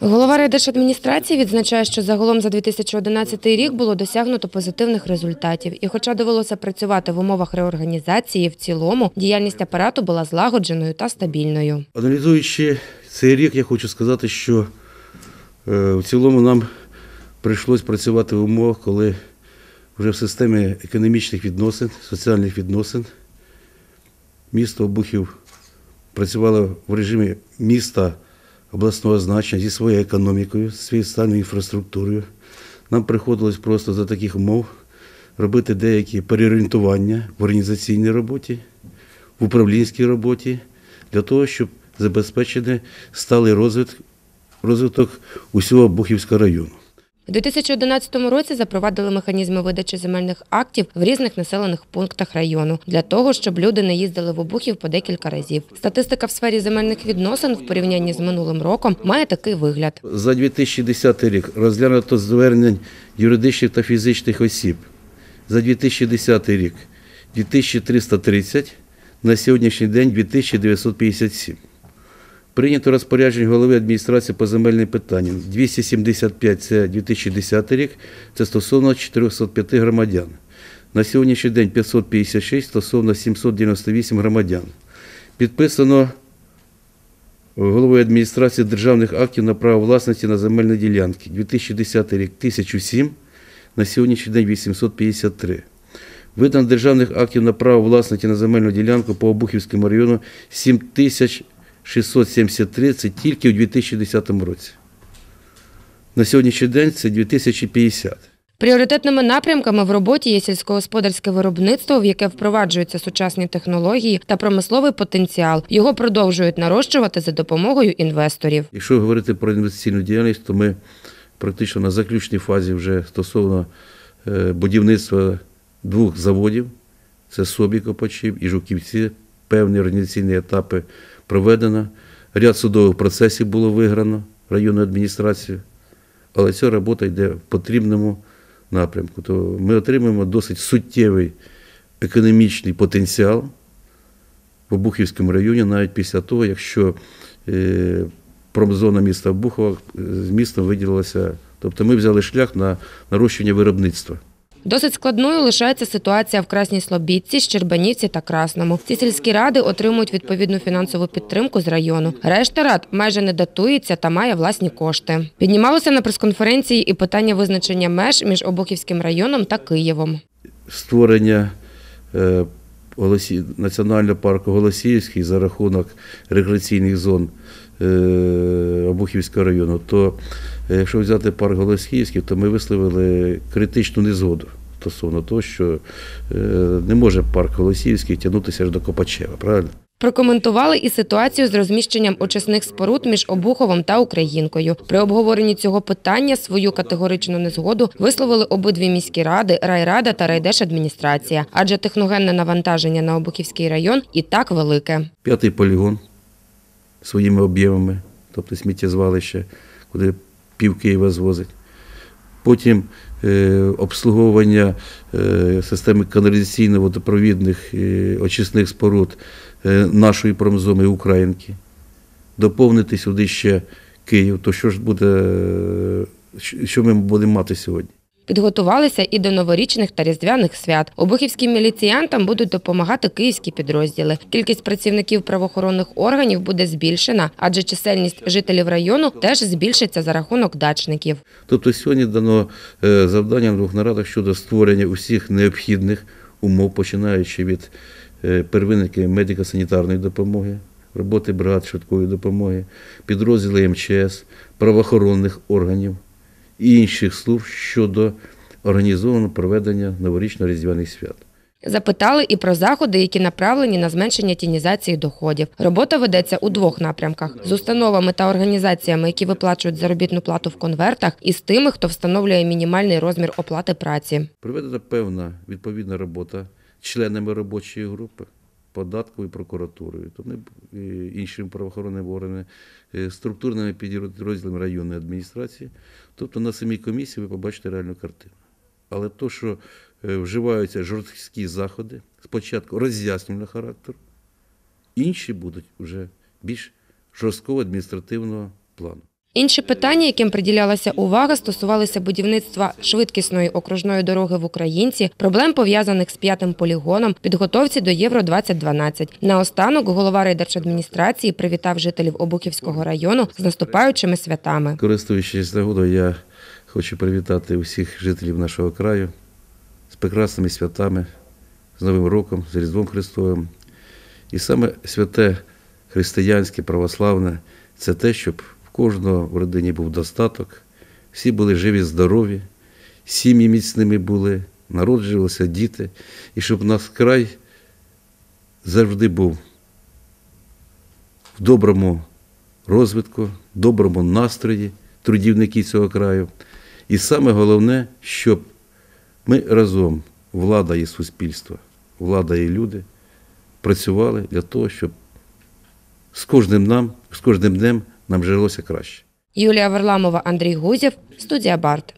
Голова райдержадміністрації відзначає, що загалом за 2011 рік було досягнуто позитивних результатів. І хоча довелося працювати в умовах реорганізації, в цілому діяльність апарату була злагодженою та стабільною. Аналізуючи цей рік, я хочу сказати, що е, в цілому нам прийшлось працювати в умовах, коли вже в системі економічних відносин, соціальних відносин місто Обухів працювало в режимі міста обласного значення зі своєю економікою, зі своєю соціальною інфраструктурою. Нам приходилось просто за таких умов робити деякі переорієнтування в організаційній роботі, в управлінській роботі, для того, щоб забезпечити сталий розвиток, розвиток усього Бухівського району. У 2011 році запровадили механізми видачі земельних актів в різних населених пунктах району для того, щоб люди не їздили в Обухів по декілька разів. Статистика в сфері земельних відносин в порівнянні з минулим роком має такий вигляд. За 2010 рік розглянуто звернень юридичних та фізичних осіб. За 2010 рік 2330, на сьогоднішній день 2957. Прийнято розпорядження голови адміністрації по земельним питанням. 275 – це 2010 рік, це стосовно 405 громадян. На сьогоднішній день 556 стосовно 798 громадян. Підписано головою адміністрації державних актів на право власності на земельні ділянки. 2010 рік 1007, на сьогоднішній день 853. Видано державних актів на право власності на земельну ділянку по Обухівському району 7673, це тільки у 2010 році. На сьогоднішній день це 2050. Пріоритетними напрямками в роботі є сільськогосподарське виробництво, в яке впроваджуються сучасні технології та промисловий потенціал. Його продовжують нарощувати за допомогою інвесторів. Якщо говорити про інвестиційну діяльність, то ми практично на заключній фазі вже стосовно е, будівництва двох заводів, це Собі Копачів і Жуківці, певні організаційні етапи проведено. Ряд судових процесів було виграно районною адміністрацією, але ця робота йде в потрібному напрямку. То ми отримуємо досить суттєвий економічний потенціал в Обухівському районі, навіть після того, якщо е, промзона міста Обухова е, з містом виділилася. Тобто ми взяли шлях на нарощування виробництва. Досить складною лишається ситуація в Красній Слобідці, Щербанівці та Красному. Ці сільські ради отримують відповідну фінансову підтримку з району. Решта рад майже не датується та має власні кошти. Піднімалося на прес-конференції і питання визначення меж між Обухівським районом та Києвом. Створення е. Національного парку Голосіївський за рахунок рекреаційних зон Обухівського району, то е, якщо взяти парк Голосіївський, то ми висловили критичну незгоду стосовно того, що е, не може парк Голосіївський тягнутися аж до Копачева, правильно? Прокоментували і ситуацію з розміщенням очисних споруд між Обуховом та Українкою. При обговоренні цього питання свою категоричну незгоду висловили обидві міські ради, райрада та райдержадміністрація, адже техногенне навантаження на Обухівський район і так велике. П'ятий полігон своїми об'ємами, тобто сміттєзвалище, куди пів Києва звозить. Потім е, обслуговування е, системи каналізаційно-водопровідних е, очисних споруд е, нашої промзони Українки. Доповнити сюди ще Київ, то що ж буде, е, що ми будемо мати сьогодні? Підготувалися і до новорічних та різдвяних свят. Обухівським міліціянтам будуть допомагати київські підрозділи. Кількість працівників правоохоронних органів буде збільшена, адже чисельність жителів району теж збільшиться за рахунок дачників. Тобто сьогодні дано е, завдання на двох нарадах щодо створення усіх необхідних умов, починаючи від е, первинної медико-санітарної допомоги, роботи бригад швидкої допомоги, підрозділи МЧС, правоохоронних органів і інших служб щодо організованого проведення новорічно-різдвяних свят. Запитали і про заходи, які направлені на зменшення тінізації доходів. Робота ведеться у двох напрямках: з установами та організаціями, які виплачують заробітну плату в конвертах, і з тими, хто встановлює мінімальний розмір оплати праці. Проведена певна відповідна робота членами робочої групи, податковою прокуратурою, то е, іншими правоохоронними органами, е, структурними підрозділами районної адміністрації. Тобто на самій комісії ви побачите реальну картину. Але то, що е, вживаються жорсткі заходи, спочатку роз'яснювального характеру, інші будуть вже більш жорсткого адміністративного плану. Інші питання, яким приділялася увага, стосувалися будівництва швидкісної окружної дороги в Українці, проблем пов'язаних з п'ятим полігоном, підготовці до Євро 2012 Наостанок голова райдержадміністрації привітав жителів Обухівського району з наступаючими святами. Користуючись нагодою, я хочу привітати усіх жителів нашого краю з прекрасними святами, з Новим роком, з Різдвом Христовим. І саме святе християнське, православне це те, щоб кожного в родині був достаток, всі були живі, здорові, сім'ї міцними були, народжувалися діти, і щоб наш край завжди був в доброму розвитку, доброму настрої трудівників цього краю. І саме головне, щоб ми разом, влада і суспільство, влада і люди, працювали для того, щоб з кожним нам, з кожним днем нам жилося краще. Юлія Варламова, Андрій Гузєв, студія Барт.